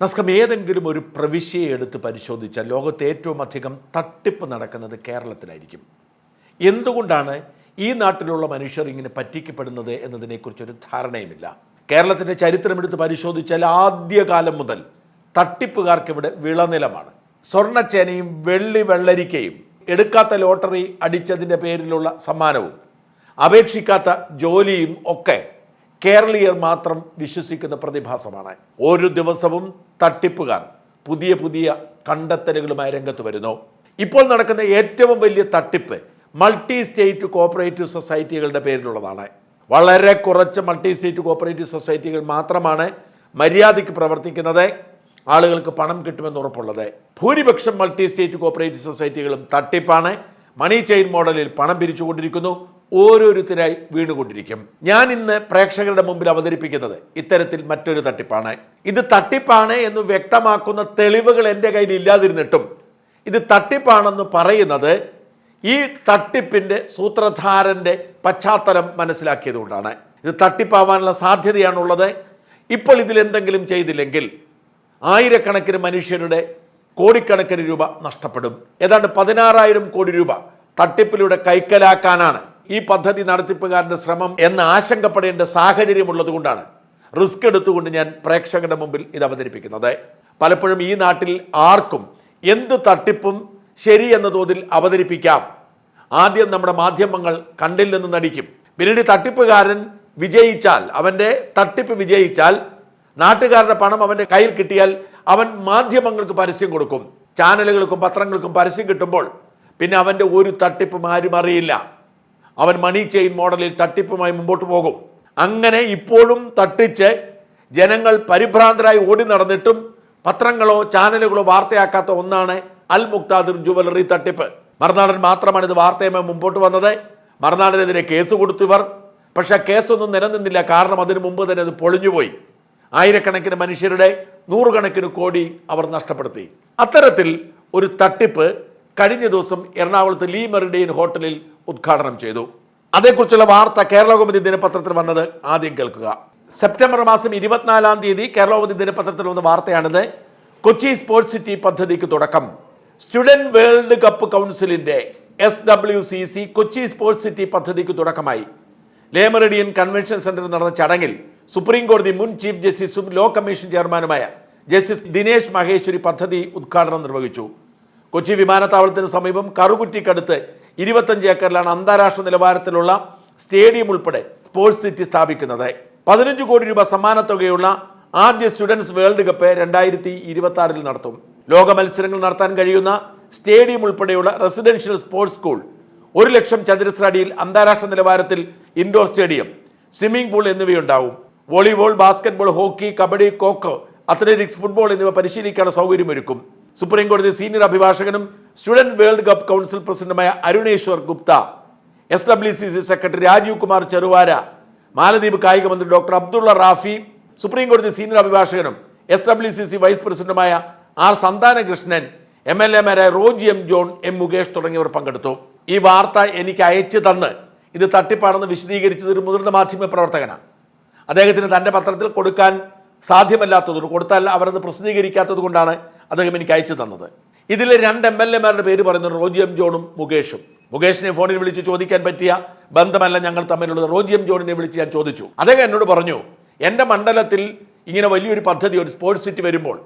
നസ്കം ഏതെങ്കിലും ഒരു പ്രവിശ്യയെ എടുത്ത് പരിശോധിച്ചാൽ ലോകത്ത് ഏറ്റവും അധികം തട്ടിപ്പ് നടക്കുന്നത് കേരളത്തിലായിരിക്കും. എന്തുകൊണ്ടാണ് ഈ നാട്ടിലുള്ള മനുഷ്യർ ഇങ്ങനെ പറ്റിക്കപ്പെടുന്നത് എന്നതിനെക്കുറിച്ചൊരു ധാരണയുമില്ല. കേരളത്തിന്റെ ചരിത്രമെടുത്ത് പരിശോധിച്ചാൽ ആദ്യകാലം മുതൽ തട്ടിപ്പുകാർക്ക് ഇവിടെ വിളനിലമാണ്. സ്വർണച്ചേനയും വെള്ളി വെള്ളരിക്കയും എടുക്കാത്ത ലോട്ടറി അടിച്ചതിന്റെ പേരിലുള്ള സമ്മാനവും അപേക്ഷിക്കാത്ത ജോലിയും ഒക്കെ കേരളീയർ മാത്രം വിശ്വസിക്കുന്ന പ്രതിഭാസമാണ്. ഒരു ദിവസവും തട്ടിപ്പുകാർ പുതിയ പുതിയ കണ്ടെത്തലുകളുമായി രംഗത്ത് വരുന്നു. ഇപ്പോൾ നടക്കുന്ന ഏറ്റവും വലിയ തട്ടിപ്പ് മൾട്ടി സ്റ്റേറ്റ് കോപ്പറേറ്റീവ് സൊസൈറ്റികളുടെ പേരിലുള്ളതാണ്. വളരെ കുറച്ച് മൾട്ടി സ്റ്റേറ്റ് കോപ്പറേറ്റീവ് സൊസൈറ്റികൾ മാത്രമാണ് മര്യാദയ്ക്ക് പ്രവർത്തിക്കുന്നത്. ആളുകൾക്ക് പണം കിട്ടുമെന്ന് ഉറപ്പുള്ളത്. ഭൂരിപക്ഷം മൾട്ടി സ്റ്റേറ്റ് കോപ്പറേറ്റീവ് സൊസൈറ്റികളും തട്ടിപ്പാണ്. മണി ചെയിൻ മോഡലിൽ പണം പിരിച്ചുകൊണ്ടിരിക്കുന്നു. ഓരോരുത്തരായി വീണുകൊണ്ടിരിക്കും. ഞാൻ ഇന്ന് പ്രേക്ഷകരുടെ മുമ്പിൽ അവതരിപ്പിക്കുന്നത് ഇത്തരത്തിൽ മറ്റൊരു തട്ടിപ്പാണ്. ഇത് തട്ടിപ്പാണ് എന്ന് വ്യക്തമാക്കുന്ന തെളിവുകൾ എന്റെ കയ്യിൽ ഇല്ലാതിരുന്നിട്ടും ഇത് തട്ടിപ്പാണെന്ന് പറയുന്നത് ഈ തട്ടിപ്പിന്റെ സൂത്രധാരന്റെ പശ്ചാത്തലം മനസ്സിലാക്കിയതുകൊണ്ടാണ്. ഇത് തട്ടിപ്പാവാനുള്ള സാധ്യതയാണുള്ളത്. ഇപ്പോൾ ഇതിലെന്തെങ്കിലും ചെയ്തില്ലെങ്കിൽ ആയിരക്കണക്കിന് മനുഷ്യരുടെ കോടിക്കണക്കിന് രൂപ നഷ്ടപ്പെടും. ഏതാണ്ട് പതിനാറായിരം കോടി രൂപ തട്ടിപ്പിലൂടെ കൈക്കലാക്കാനാണ് ഈ പദ്ധതി നടത്തിപ്പുകാരന്റെ ശ്രമം എന്ന് ആശങ്കപ്പെടേണ്ട സാഹചര്യമുള്ളത് കൊണ്ടാണ്. റിസ്ക് എടുത്തുകൊണ്ട് ഞാൻ പ്രേക്ഷകരുടെ മുമ്പിൽ ഇത് അവതരിപ്പിക്കുന്നത്. പലപ്പോഴും ഈ നാട്ടിൽ ആർക്കും എന്ത് തട്ടിപ്പും ശരി എന്ന തോതിൽ അവതരിപ്പിക്കാം. ആദ്യം നമ്മുടെ മാധ്യമങ്ങൾ കണ്ടിൽ നിന്ന് നടിക്കും. പിന്നീട് തട്ടിപ്പുകാരൻ വിജയിച്ചാൽ അവന്റെ തട്ടിപ്പ് വിജയിച്ചാൽ നാട്ടുകാരുടെ പണം അവന്റെ കയ്യിൽ കിട്ടിയാൽ അവൻ മാധ്യമങ്ങൾക്ക് പരസ്യം കൊടുക്കും. ചാനലുകൾക്കും പത്രങ്ങൾക്കും പരസ്യം കിട്ടുമ്പോൾ പിന്നെ അവന്റെ ഒരു തട്ടിപ്പും ആരും അറിയില്ല. അവൻ മണി ചെയിൻ മോഡലിൽ തട്ടിപ്പുമായി മുമ്പോട്ട് പോകും. അങ്ങനെ ഇപ്പോഴും തട്ടിച്ച് ജനങ്ങൾ പരിഭ്രാന്തരായി ഓടി നടന്നിട്ടും പത്രങ്ങളോ ചാനലുകളോ വാർത്തയാക്കാത്ത ഒന്നാണ് അൽ മുക്താദിർ ജുവലറി തട്ടിപ്പ്. മറുനാടൻ മാത്രമാണ് ഇത് വാർത്തയുമായി മുമ്പോട്ട് വന്നത്. മറുനാടനെതിരെ കേസ് കൊടുത്തു ഇവർ. പക്ഷെ കേസൊന്നും നിലനിന്നില്ല. കാരണം അതിനു മുമ്പ് തന്നെ അത് പൊളിഞ്ഞുപോയി. ആയിരക്കണക്കിന് മനുഷ്യരുടെ നൂറുകണക്കിന് കോടി അവർ നഷ്ടപ്പെടുത്തി. അത്തരത്തിൽ ഒരു തട്ടിപ്പ് കഴിഞ്ഞ ദിവസം എറണാകുളത്ത് ലീ മെറിഡിയൻ ഹോട്ടലിൽ ഉദ്ഘാടനം ചെയ്തു. അതേക്കുറിച്ചുള്ള വാർത്ത കേരളകൗമുദി ദിനപത്രത്തിൽ വന്നത് ആദ്യം കേൾക്കുക. സെപ്റ്റംബർ മാസം ഇരുപത്തിനാലാം തീയതി കേരളകൗമുദി ദിനപത്രത്തിൽ വന്ന വാർത്തയാണിത്. കൊച്ചി സ്പോർട്സ് സിറ്റി പദ്ധതിക്ക് തുടക്കം. സ്റ്റുഡന്റ് വേൾഡ് കപ്പ് കൗൺസിലിന്റെ S W C C Kochi sports city പദ്ധതിക്ക് തുടക്കമായി. ലേമറിഡിയൻ കൺവെൻഷൻ സെന്ററിൽ നടന്ന ചടങ്ങിൽ സുപ്രീം കോടതി മുൻ ചീഫ് ജസ്റ്റിസും ലോ കമ്മീഷൻ ചെയർമാനുമായ ജസ്റ്റിസ് ദിനേശ് മഹേശ്വരി പദ്ധതി ഉദ്ഘാടനം നിർവഹിച്ചു. കൊച്ചി വിമാനത്താവളത്തിന് സമീപം കറുകുറ്റിക്കടുത്ത് ഇരുപത്തഞ്ച് ഏക്കറിലാണ് അന്താരാഷ്ട്ര നിലവാരത്തിലുള്ള സ്റ്റേഡിയം ഉൾപ്പെടെ സ്പോർട്സ് സിറ്റി സ്ഥാപിക്കുന്നത്. പതിനഞ്ച് കോടി രൂപ സമ്മാനത്തുകയുള്ള ആദ്യ സ്റ്റുഡൻസ് വേൾഡ് കപ്പ് രണ്ടായിരത്തി ഇരുപത്തി ആറിൽ നടത്തും. ലോക മത്സരങ്ങൾ നടത്താൻ കഴിയുന്ന സ്റ്റേഡിയം ഉൾപ്പെടെയുള്ള റെസിഡൻഷ്യൽ സ്പോർട്സ് സ്കൂൾ ഒരു ലക്ഷം ചതുരശ്ര അടിയിൽ അന്താരാഷ്ട്ര നിലവാരത്തിൽ indoor stadium swimming pool എന്നിവയുണ്ടാവും. Volleyball basketball hockey kabaddi cock athletics football എന്നിവ പരിശീലിക്കാനുള്ള സൗകര്യമൊരുക്കും. സുപ്രീം കോടതി സീനിയർ അഭിഭാഷകനും സ്റ്റുഡന്റ് വേൾഡ് കപ്പ് കൗൺസിൽ പ്രസിഡന്റുമായ Aruneshwar Gupta S W C C secretary Rajeev Kumar Cheruvara Maldives കായിക മന്ത്രി ഡോക്ടർ അബ്ദുള്ള റാഫി സുപ്രീം കോടതി senior അഭിഭാഷകനും S W C C vice പ്രസിഡന്റുമായ R Santhanakrishnan M L എമാരായ Roji M John M Mukesh തുടങ്ങിയവർ പങ്കെടുത്തു. ഈ വാർത്ത എനിക്ക് അയച്ചു തന്ന് ഇത് തട്ടിപ്പാണെന്ന് വിശദീകരിച്ചത് ഒരു മുതിർന്ന മാധ്യമ പ്രവർത്തകനാണ്. അദ്ദേഹത്തിന് തന്റെ പത്രത്തിൽ കൊടുക്കാൻ സാധ്യമല്ലാത്തതുകൊണ്ട് കൊടുത്താൽ അവരത് പ്രസിദ്ധീകരിക്കാത്തത് കൊണ്ടാണ് അദ്ദേഹം എനിക്ക് അയച്ചു തന്നത്. ഇതിൽ രണ്ട് എം എൽ എമാരുടെ പേര് പറയുന്നത് റോജി എം ജോണും മുകേഷും. മുകേഷിനെ ഫോണിൽ വിളിച്ച് ചോദിക്കാൻ പറ്റിയ ബന്ധമല്ല ഞങ്ങൾ തമ്മിലുള്ളത്. റോജി എം ജോണിനെ വിളിച്ച് ഞാൻ ചോദിച്ചു. അദ്ദേഹം എന്നോട് പറഞ്ഞു എന്റെ മണ്ഡലത്തിൽ ഇങ്ങനെ വലിയൊരു പദ്ധതി ഒരു സ്പോർട്സ് സിറ്റി വരുമ്പോൾ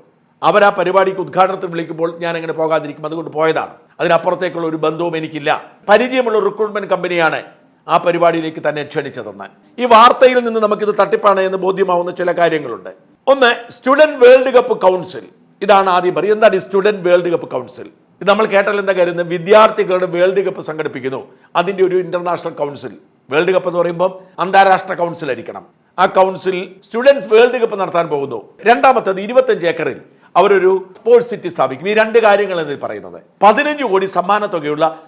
അവർ ആ പരിപാടിക്ക് ഉദ്ഘാടനത്തിൽ വിളിക്കുമ്പോൾ ഞാൻ അങ്ങനെ പോകാതിരിക്കും. അതുകൊണ്ട് പോയതാണ്. അതിനപ്പുറത്തേക്കുള്ള ഒരു ബന്ധവും എനിക്കില്ല. പരിചയമുള്ള റിക്രൂട്ട്മെന്റ് കമ്പനിയാണ് ആ പരിപാടിയിലേക്ക് തന്നെ ക്ഷണിച്ചതെന്ന്. ഈ വാർത്തയിൽ നിന്ന് നമുക്കിത് തട്ടിപ്പാണ് എന്ന് ബോധ്യമാവുന്ന ചില കാര്യങ്ങളുണ്ട്. ഒന്ന് സ്റ്റുഡന്റ് വേൾഡ് കപ്പ് കൗൺസിൽ. ഇതാണ് ആദ്യം പറയും എന്താണ് ഈ സ്റ്റുഡന്റ് വേൾഡ് കപ്പ് കൗൺസിൽ? ഇത് നമ്മൾ കേട്ടാൽ എന്താ കരുതുന്നത് വിദ്യാർത്ഥികളുടെ വേൾഡ് കപ്പ് സംഘടിപ്പിക്കുന്നു. അതിന്റെ ഒരു ഇന്റർനാഷണൽ കൗൺസിൽ വേൾഡ് കപ്പ് എന്ന് പറയുമ്പോൾ അന്താരാഷ്ട്ര കൗൺസിൽ ആയിരിക്കണം. ആ കൗൺസിൽ സ്റ്റുഡൻസ് വേൾഡ് കപ്പ് നടത്താൻ പോകുന്നു. രണ്ടാമത്തത് ഇരുപത്തഞ്ച് ഏക്കറിൽ അവരൊരു സ്പോർട്സ് സിറ്റി സ്ഥാപിക്കും. ഈ രണ്ട് കാര്യങ്ങൾ എന്ന് പറയുന്നത്. പതിനഞ്ച് കോടി സമ്മാന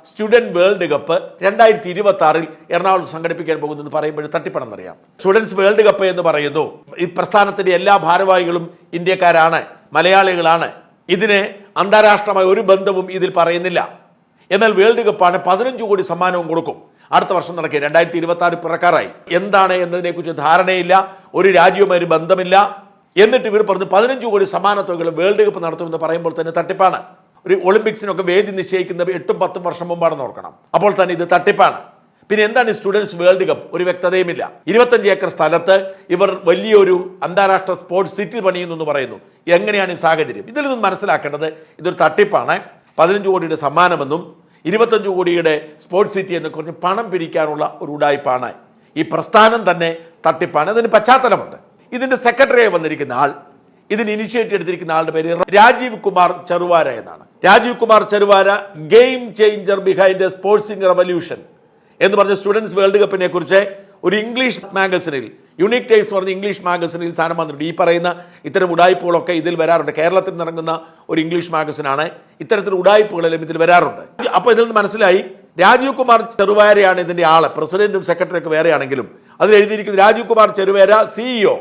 സ്റ്റുഡന്റ് വേൾഡ് കപ്പ് രണ്ടായിരത്തി ഇരുപത്തി ആറിൽ എറണാകുളം സംഘടിപ്പിക്കാൻ പോകുന്നു എന്ന് പറയുമ്പോൾ തട്ടിപ്പണം അറിയാം സ്റ്റുഡൻസ് വേൾഡ് കപ്പ് എന്ന് പറയുന്നു. ഈ പ്രസ്ഥാനത്തിന്റെ എല്ലാ ഭാരവാഹികളും ഇന്ത്യക്കാരാണ്. മലയാളികളാണ്. ഇതിന് അന്താരാഷ്ട്രമായ ഒരു ബന്ധവും ഇതിൽ പറയുന്നില്ല. എന്നാൽ വേൾഡ് കപ്പാണ് പതിനഞ്ച് കോടി സമ്മാനവും കൊടുക്കും. അടുത്ത വർഷം നടക്കുക രണ്ടായിരത്തി ഇരുപത്തി ആറ് പിറക്കാറായി. എന്താണ് എന്നതിനെക്കുറിച്ച് ധാരണയില്ല ഒരു രാജ്യവുമായി ബന്ധമില്ല. എന്നിട്ട് ഇവർ പറഞ്ഞു പതിനഞ്ച് കോടി സമ്മാന തുകകൾ വേൾഡ് കപ്പ് നടത്തുമെന്ന് പറയുമ്പോൾ തന്നെ തട്ടിപ്പാണ്. ഒരു ഒളിമ്പിക്സിനൊക്കെ വേദി നിശ്ചയിക്കുന്നത് എട്ടും പത്തും വർഷം മുമ്പാണെന്ന് ഓർക്കണം. അപ്പോൾ തന്നെ ഇത് തട്ടിപ്പാണ്. പിന്നെ എന്താണ് സ്റ്റുഡൻസ് വേൾഡ് കപ്പ്? ഒരു വ്യക്തതയുമില്ല. ഇരുപത്തഞ്ച് ഏക്കർ സ്ഥലത്ത് ഇവർ വലിയൊരു അന്താരാഷ്ട്ര സ്പോർട്സ് സിറ്റി പണിയുന്നു എന്ന് പറയുന്നു. എങ്ങനെയാണ് ഈ സാഹചര്യം? ഇതിൽ നിന്ന് മനസ്സിലാക്കേണ്ടത് ഇതൊരു തട്ടിപ്പാണ്. പതിനഞ്ച് കോടിയുടെ സമ്മാനമെന്നും ഇരുപത്തഞ്ച് കോടിയുടെ സ്പോർട്സ് സിറ്റി എന്ന് കുറച്ച് പണം പിരിക്കാനുള്ള ഒരു ഉടായ്പാണ്. ഈ പ്രസ്ഥാനം തന്നെ തട്ടിപ്പാണ്. അതിന് പശ്ചാത്തലമുണ്ട്. ഇതിന്റെ സെക്രട്ടറിയായി വന്നിരിക്കുന്ന ആൾ ഇതിന് ഇനിഷ്യേറ്റീവ് എടുത്തിരിക്കുന്ന ആളുടെ പേര് രാജീവ് കുമാർ ചെറുവാര എന്നാണ്. Rajeev Kumar Cheruvara game changer behind sporting revolution. എന്ന് പറഞ്ഞ സ്റ്റുഡൻസ് വേൾഡ് കപ്പിനെ കുറിച്ച് ഒരു ഇംഗ്ലീഷ് മാഗസിനിൽ യുണീക് ടൈംസ് പറഞ്ഞ ഇംഗ്ലീഷ് മാഗസിനിൽ സ്ഥാനം വന്നിട്ടുണ്ട്. ഈ പറയുന്ന ഇത്തരം ഉടായ്പകളൊക്കെ ഇതിൽ വരാറുണ്ട്. കേരളത്തിൽ നിറങ്ങുന്ന ഒരു ഇംഗ്ലീഷ് മാഗസിനാണ് ഇത്തരത്തിൽ ഉടായ്പകളെല്ലാം ഇതിൽ വരാറുണ്ട്. അപ്പോൾ ഇതിൽ നിന്ന് മനസ്സിലായി രാജീവ് കുമാർ ചെറുവാരയാണ് ഇതിന്റെ ആൾ. പ്രസിഡന്റും സെക്രട്ടറിയൊക്കെ വേറെയാണെങ്കിലും അതിൽ എഴുതിയിരിക്കുന്നത് Rajeev Kumar Cheruvara CEO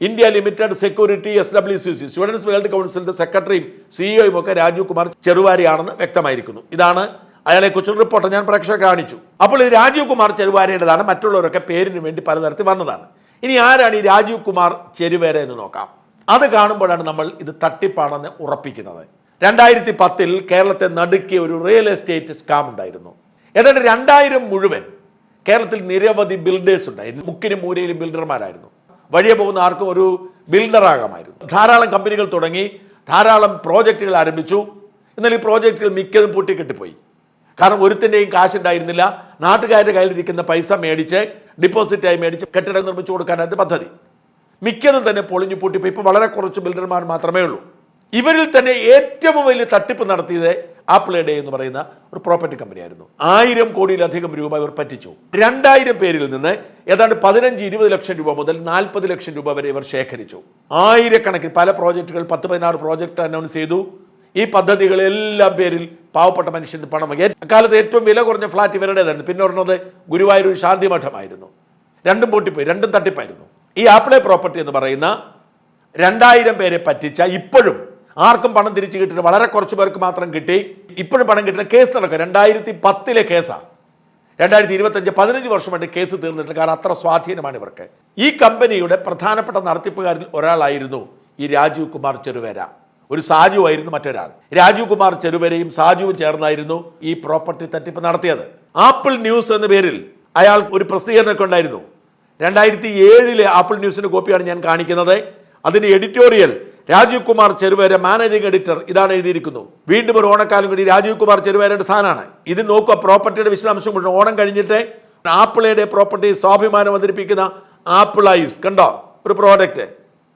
India limited security S W C C students world കൗൺസിലിന്റെ സെക്രട്ടറിയും സിഇഒയും ഒക്കെ രാജീവ് കുമാർ ചെറുവാരിയാണെന്ന് വ്യക്തമായിരിക്കുന്നു. ഇതാണ് അയാളെ കുറിച്ചുള്ള റിപ്പോർട്ട് ഞാൻ പ്രേക്ഷകർ കാണിച്ചു. അപ്പോൾ ഈ രാജീവ് കുമാർ ചെരുവാരയുടേതാണ് മറ്റുള്ളവരൊക്കെ പേരിന് വേണ്ടി പലതരത്തിൽ വന്നതാണ്. ഇനി ആരാണ് ഈ രാജീവ് കുമാർ ചെരുവേര എന്ന് നോക്കാം. അത് കാണുമ്പോഴാണ് നമ്മൾ ഇത് തട്ടിപ്പാണെന്ന് ഉറപ്പിക്കുന്നത്. രണ്ടായിരത്തി പത്തിൽ കേരളത്തെ നടുക്കിയ ഒരു റിയൽ എസ്റ്റേറ്റ് സ്കാം ഉണ്ടായിരുന്നു. ഏതാണ്ട് രണ്ടായിരം മുഴുവൻ കേരളത്തിൽ നിരവധി ബിൽഡേഴ്സ് ഉണ്ടായിരുന്നു. മുക്കിനും മൂലയിലും ബിൽഡർമാരായിരുന്നു. വഴിയെ പോകുന്ന ആർക്കും ഒരു ബിൽഡറാകാമായിരുന്നു. ധാരാളം കമ്പനികൾ തുടങ്ങി ധാരാളം പ്രോജക്റ്റുകൾ ആരംഭിച്ചു. എന്നാൽ ഈ പ്രോജക്റ്റുകൾ മിക്കതും പൂട്ടിക്കെട്ടിപ്പോയി. കാരണം ഒരുത്തിന്റെയും കാശുണ്ടായിരുന്നില്ല. നാട്ടുകാരുടെ കയ്യിലിരിക്കുന്ന പൈസ മേടിച്ച് ഡിപ്പോസിറ്റായി മേടിച്ച് കെട്ടിടം നിർമ്മിച്ചു കൊടുക്കാനായിട്ട് പദ്ധതി. മിക്കതും തന്നെ പൊളിഞ്ഞു പൂട്ടിപ്പോയി. ഇപ്പോൾ വളരെ കുറച്ച് ബിൽഡർമാർ മാത്രമേ ഉള്ളൂ. ഇവരിൽ തന്നെ ഏറ്റവും വലിയ തട്ടിപ്പ് നടത്തിയത് ആപ്പിൾ ഡേ എന്ന് പറയുന്ന ഒരു പ്രോപ്പർട്ടി കമ്പനിയായിരുന്നു. ആയിരം കോടിയിലധികം രൂപ ഇവർ പറ്റിച്ചു. രണ്ടായിരം പേരിൽ നിന്ന് ഏതാണ്ട് പതിനഞ്ച് ഇരുപത് ലക്ഷം രൂപ മുതൽ നാൽപ്പത് ലക്ഷം രൂപ വരെ ഇവർ ശേഖരിച്ചു. ആയിരക്കണക്കിന് പല പ്രോജക്റ്റുകൾ പത്ത് പതിനാറ് പ്രോജക്റ്റ് അനൗൺസ് ചെയ്തു. ഈ പദ്ധതികളെല്ലാം പേരിൽ പാവപ്പെട്ട മനുഷ്യന് പണം അക്കാലത്ത് ഏറ്റവും വില കുറഞ്ഞ ഫ്ലാറ്റ് ഇവരുടേതായിരുന്നു. പിന്നെ പറഞ്ഞത് ഗുരുവായൂർ ശാന്തി മഠമായിരുന്നു രണ്ടും പൊട്ടിപ്പോയി രണ്ടും തട്ടിപ്പായിരുന്നു. ഈ ആപ്പിളെ പ്രോപ്പർട്ടി എന്ന് പറയുന്ന രണ്ടായിരം പേരെ പറ്റിച്ച ഇപ്പോഴും ആർക്കും പണം തിരിച്ചു കിട്ടി വളരെ കുറച്ച് പേർക്ക് മാത്രം കിട്ടി. ഇപ്പോഴും പണം കിട്ടുന്ന കേസ് നടക്കുക. രണ്ടായിരത്തി പത്തിലെ കേസാണ് രണ്ടായിരത്തി ഇരുപത്തഞ്ച് പതിനഞ്ച് വർഷമായിട്ട് കേസ് തീർന്നിട്ടില്ല. കാരണം അത്ര സ്വാധീനമാണ് ഇവർക്ക്. ഈ കമ്പനിയുടെ പ്രധാനപ്പെട്ട നടത്തിപ്പുകാരിൽ ഒരാളായിരുന്നു ഈ രാജീവ് കുമാർ ചെറുവേര. ഒരു സാജു ആയിരുന്നു മറ്റൊരാൾ. രാജീവ് കുമാർ ചെറുവരെയും സാജുവും ചേർന്നായിരുന്നു ഈ പ്രോപ്പർട്ടി തട്ടിപ്പ് നടത്തിയത്. ആപ്പിൾ ന്യൂസ് എന്ന പേരിൽ അയാൾ ഒരു പ്രസിദ്ധീകരണമൊക്കെ ഉണ്ടായിരുന്നു. രണ്ടായിരത്തി ഏഴിലെ ആപ്പിൾ ന്യൂസിന്റെ കോപ്പിയാണ് ഞാൻ കാണിക്കുന്നത്. അതിന്റെ editorial Rajeev Kumar Cheruvara managing editor ഇതാണ് എഴുതിയിരിക്കുന്നു. വീണ്ടും ഒരു ഓണക്കാലം കൂടി രാജീവ് കുമാർ ചെറുവേരയുടെ സ്ഥാനമാണ്. ഇത് നോക്കുക പ്രോപ്പർട്ടിയുടെ വിശദാംശം കൊണ്ട് ഓണം കഴിഞ്ഞിട്ട് ആപ്പിളയുടെ പ്രോപ്പർട്ടി സ്വാഭിമാനം അവതരിപ്പിക്കുന്ന ആപ്പിൾ ഐസ് കണ്ടോ? ഒരു product.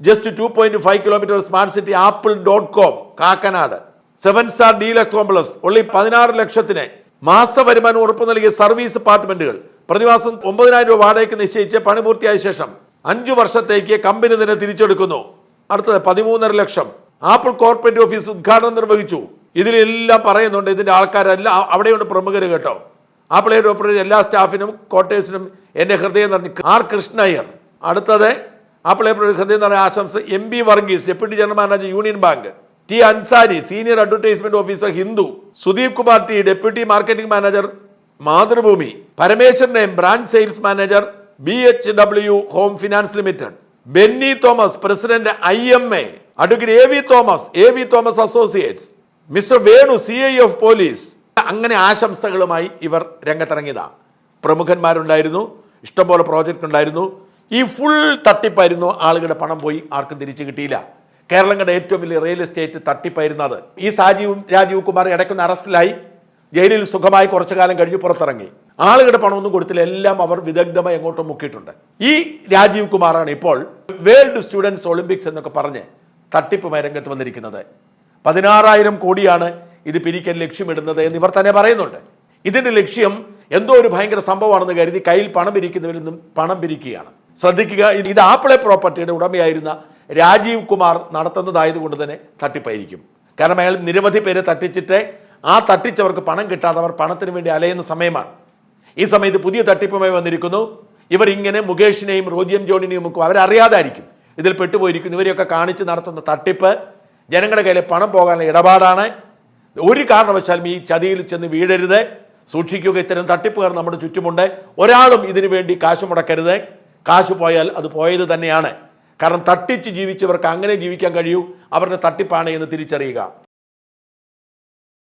Just two point five kilometre smart city apple dot com Kakkanad. Seven star deluxe complex ഉള്ളി പതിനാറ് ലക്ഷത്തിന് മാസ വരുമാനം ഉറപ്പു നൽകിയ സർവീസ് അപ്പാർട്ട്മെന്റുകൾ. പ്രതിമാസം ഒമ്പതിനായിരം രൂപ വാടകയ്ക്ക് നിശ്ചയിച്ച് പണി പൂർത്തിയായ ശേഷം അഞ്ചു വർഷത്തേക്ക് കമ്പനി തന്നെ തിരിച്ചെടുക്കുന്നു. അടുത്തത് പതിമൂന്നര ലക്ഷം. ആപ്പിൾ കോർപ്പറേറ്റ് ഓഫീസ് ഉദ്ഘാടനം നിർവഹിച്ചു. ഇതിലെല്ലാം പറയുന്നുണ്ട്. ഇതിന്റെ ആൾക്കാരെല്ലാം അവിടെയുണ്ട് പ്രമുഖർ കേട്ടോ. ആപ്പിൾ ഓപ്പറേറ്റ് എല്ലാ സ്റ്റാഫിനും കോട്ടേഴ്സിനും എന്റെ ഹൃദയം നിറഞ്ഞു ആർ കൃഷ്ണയ്യർ. അടുത്തത് എയ്ഡ് ഹൃദയം പറഞ്ഞ ആശംസ M B Varghese deputy general manager union bank. T Ansari senior advertisement officer Hindu. Sudeep Kumar T deputy marketing manager Mathrubhumi. Parameswaran M branch sales manager B H W home finance limited. Benny Thomas president I M A. Advocate A V Thomas A V Thomas associates. Mister Venu C I of police. അങ്ങനെ ആശംസകളുമായി ഇവർ രംഗത്തിറങ്ങിയതാണ് പ്രമുഖന്മാരുണ്ടായിരുന്നു. ഇഷ്ടംപോലെ project ഉണ്ടായിരുന്നു ഈ full തട്ടിപ്പായിരുന്നു ആളുകളുടെ പണം പോയി ആർക്കും തിരിച്ചു കിട്ടിയില്ല. കേരളങ്ങളുടെ ഏറ്റവും വലിയ റിയൽ എസ്റ്റേറ്റ് തട്ടിപ്പായിരുന്നു അത് ഈ സാജീവും രാജീവ് കുമാർ ഇടയ്ക്കൊന്ന് അറസ്റ്റിലായി. ജയിലിൽ സുഖമായി കുറച്ചു കാലം കഴിഞ്ഞ് പുറത്തിറങ്ങി. ആളുകളുടെ പണമൊന്നും കൊടുത്തില്ല. എല്ലാം അവർ വിദഗ്ധമായി എങ്ങോട്ടും മുക്കിയിട്ടുണ്ട്. ഈ രാജീവ് കുമാറാണ് ഇപ്പോൾ വേൾഡ് സ്റ്റുഡൻസ് ഒളിമ്പിക്സ് എന്നൊക്കെ പറഞ്ഞ് തട്ടിപ്പുമായി രംഗത്ത് വന്നിരിക്കുന്നത്. പതിനാറായിരം കോടിയാണ് ഇത് പിരിക്കാൻ ലക്ഷ്യമിടുന്നത് എന്ന് ഇവർ തന്നെ പറയുന്നുണ്ട്. ഇതിന്റെ ലക്ഷ്യം എന്തോ ഒരു ഭയങ്കര സംഭവമാണെന്ന് കരുതി കയ്യിൽ പണം പിരിക്കുന്നവരിൽ നിന്നും പണം പിരിക്കുകയാണ്. ശ്രദ്ധിക്കുക. ഇത് ആപ്പിളെ പ്രോപ്പർട്ടിയുടെ ഉടമയായിരുന്ന രാജീവ് കുമാർ നടത്തുന്നതായതുകൊണ്ട് തന്നെ തട്ടിപ്പായിരിക്കും. കാരണം അയാൾ നിരവധി പേരെ തട്ടിച്ചിട്ട് ആ തട്ടിച്ചവർക്ക് പണം കിട്ടാതെ അവർ പണത്തിന് വേണ്ടി അലയുന്ന സമയമാണ്. ഈ സമയത്ത് പുതിയ തട്ടിപ്പുമായി വന്നിരിക്കുന്നു. ഇവർ ഇങ്ങനെ മുകേഷിനെയും റോജിയം ജോണിനെയും ഒക്കെ അവരറിയാതായിരിക്കും. ഇതിൽ പെട്ടുപോയിരിക്കുന്നു. ഇവരെയൊക്കെ കാണിച്ച് നടത്തുന്ന തട്ടിപ്പ് ജനങ്ങളുടെ കയ്യിലെ പണം പോകാനുള്ള ഇടപാടാണ്. ഒരു കാരണവശാലും ഈ ചതിയിൽ ചെന്ന് വീഴരുത്. സൂക്ഷിക്കുക. ഇത്തരം തട്ടിപ്പുകാർ നമ്മുടെ ചുറ്റുമുണ്ട്. ഒരാളും ഇതിനു വേണ്ടി കാശ് മുടക്കരുത്. കാശ് പോയാൽ അത് പോയത് തന്നെയാണ്. കാരണം തട്ടിച്ച് ജീവിച്ചവർക്ക് അങ്ങനെ ജീവിക്കാൻ കഴിയൂ. അവരുടെ തട്ടിപ്പാണ് എന്ന് തിരിച്ചറിയുക.